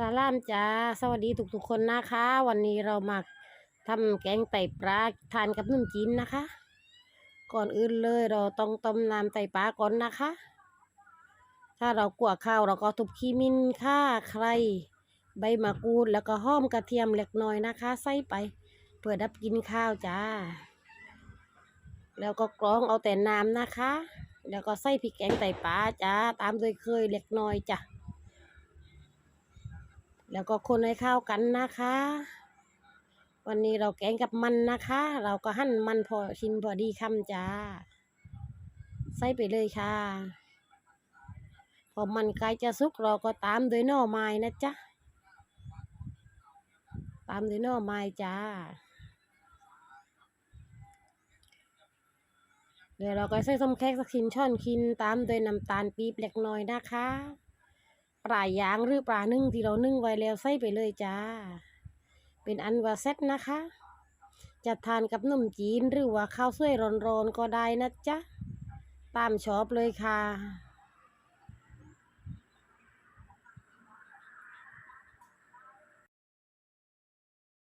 สลามจ้าสวัสดีทุกๆคนนะคะ วันนี้เรามาทำแกงไตปลาทานกับน้ำจิ้มนะคะ ก่อนอื่นเลยเราต้องต้มน้ำไตปลาก่อนนะคะ ถ้าเรากลัวข้าวเราก็ทุบขี้มินข่าใคร ใบมะกรูดแล้วก็หอมกระเทียมเล็กน้อยนะคะ ใส่ไปเพื่อดับกลินข้าวจ้า แล้วก็กรองเอาแต่น้ำนะคะ แล้วก็ใส่พริกแกงไตปลาจ้าตามโดยเคยเล็กน้อยจ้ะ แล้วก็คนให้เข้ากันนะคะ วันนี้เราแกงกับมันนะคะ เราก็หั่นมันพอชิ้นพอดีคำจ้า ใส่ไปเลยค่ะ พอมันใกล้จะสุกเราก็ตามด้วยหน่อไม้นะจ๊ะ ตามด้วยหน่อไม้จ้าเดี๋ยวเราก็ใส่ส้มแขกสักชิ้นช้อนคินตามด้วยน้ำตาลปี๊บเล็กน้อยนะคะ ปลายยางหรือปลานึ่งที่เรานึ่งไว้แล้วใส่ไปเลยจ้า เป็นอันว่าเซ็ตนะคะ จะทานกับนมจีนหรือว่าข้าวสวยร้อนๆก็ได้นะจ๊ะ ตามชอบเลยค่ะ